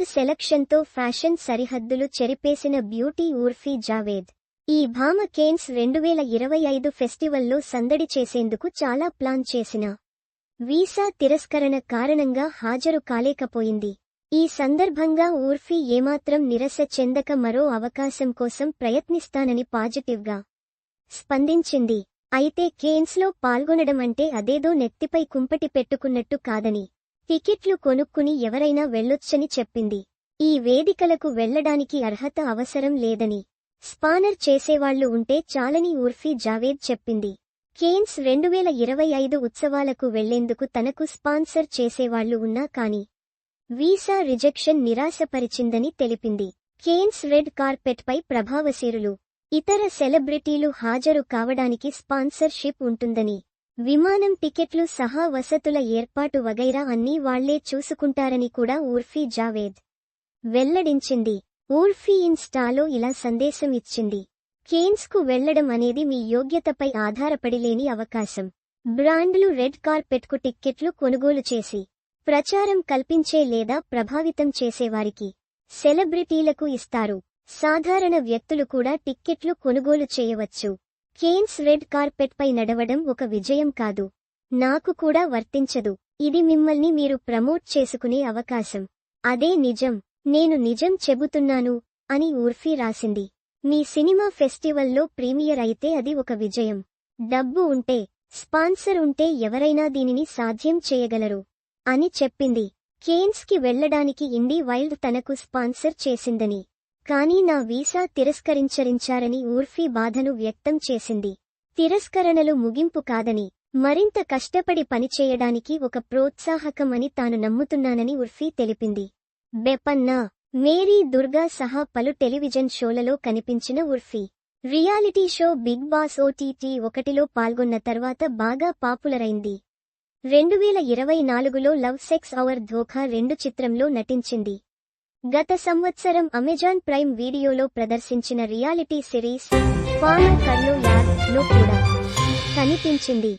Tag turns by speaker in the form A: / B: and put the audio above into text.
A: బోల్డ్ సెలక్షన్తో fashion సరిహద్దులు చెరిపేసిన beauty ఊర్ఫీ Javed. ఈ భామ కేన్స్ రెండువేల ఇరవై ఐదు ఫెస్టివల్లో సందడి చేసేందుకు చాలా ప్లాన్ చేసిన. వీసా తిరస్కరణ కారణంగా హాజరు కాలేకపోయింది. ఈ సందర్భంగా ఊర్ఫీ ఏమాత్రం నిరస చెందక మరో అవకాశం కోసం ప్రయత్నిస్తానని పాజిటివ్గా స్పందించింది. అయితే కేన్స్లో పాల్గొనడం అంటే అదేదో నెత్తిపై కుంపటి పెట్టుకున్నట్టు కాదని. టికెట్లు కొనుక్కుని ఎవరైనా వెళ్ళొచ్చని చెప్పింది. ఈ వేదికలకు వెళ్ళడానికి అర్హత అవసరం లేదని. స్పానర్ చేసేవాళ్ళు ఉంటే చాలని ఉర్ఫీ జావేద్ చెప్పింది. కేన్స్ రెండువేల ఇరవై ఐదు ఉత్సవాలకు వెళ్ళేందుకు తనకు స్పాన్సర్ చేసేవాళ్ళు ఉన్నా కాని వీసా రిజెక్షన్ నిరాశపరిచిందని తెలిపింది. కేన్స్ రెడ్ కార్పెట్పై ప్రభావశీరులు ఇతర సెలబ్రిటీలు హాజరు కావడానికి స్పాన్సర్షిప్ ఉంటుందని విమానం టికెట్లు సహా వసతుల ఏర్పాటు వగైరా అన్నీ వాళ్ళే చూసుకుంటారని కూడా ఊర్ఫీ జావేద్ వెల్లడించింది. ఊర్ఫీ ఇన్స్టాలో ఇలా సందేశం ఇచ్చింది. కేన్స్కు వెళ్ళడం అనేది మీ యోగ్యతపై ఆధారపడి లేని అవకాశం. బ్రాండ్లు రెడ్ కార్పెట్కు టిక్కెట్లు కొనుగోలు చేసి ప్రచారం కల్పించే లేదా ప్రభావితం చేసేవారికి సెలబ్రిటీలకు ఇస్తారు. సాధారణ వ్యక్తులు కూడా టిక్కెట్లు కొనుగోలు చేయవచ్చు. కేన్స్ రెడ్ కార్పెట్పై నడవడం ఒక విజయం కాదు. నాకు కూడా వర్తించదు. ఇది మిమ్మల్ని మీరు ప్రమోట్ చేసుకునే అవకాశం. అదే నిజం. నేను నిజం చెబుతున్నాను అని ఊర్ఫీ రాసింది. మీ సినిమా ఫెస్టివల్లో ప్రీమియర్ అయితే అది ఒక విజయం. డబ్బు ఉంటే స్పాన్సర్ ఉంటే ఎవరైనా దీనిని సాధ్యం చేయగలరు అని చెప్పింది. కేన్స్కి వెళ్ళడానికి ఇండీ వైల్డ్ తనకు స్పాన్సర్ చేసిందని. కానీ నా వీసా తిరస్కరించరించారని ఊర్ఫీ బాధను వ్యక్తం చేసింది. తిరస్కరణలు ముగింపు కాదని మరింత కష్టపడి పనిచేయడానికి ఒక ప్రోత్సాహకం అని తాను నమ్ముతున్నానని ఉర్ఫీ తెలిపింది. బెపన్నా మేరీ దుర్గా సహా పలు టెలివిజన్ షోలలో కనిపించిన Urfi reality show Bigg Boss OTT ఒకటిలో పాల్గొన్న తర్వాత బాగా పాపులర్ అయింది రెండువేల ఇరవై నాలుగులో లవ్ సెక్స్ అవర్ ధోఖా రెండు చిత్రంలో నటించింది. గత సంవత్సరం అమెజాన్ ప్రైమ్ వీడియోలో ప్రదర్శించిన రియాలిటీ సిరీస్ ఫార్మర్ కర్లో యాద్లో కూడా కనిపించింది.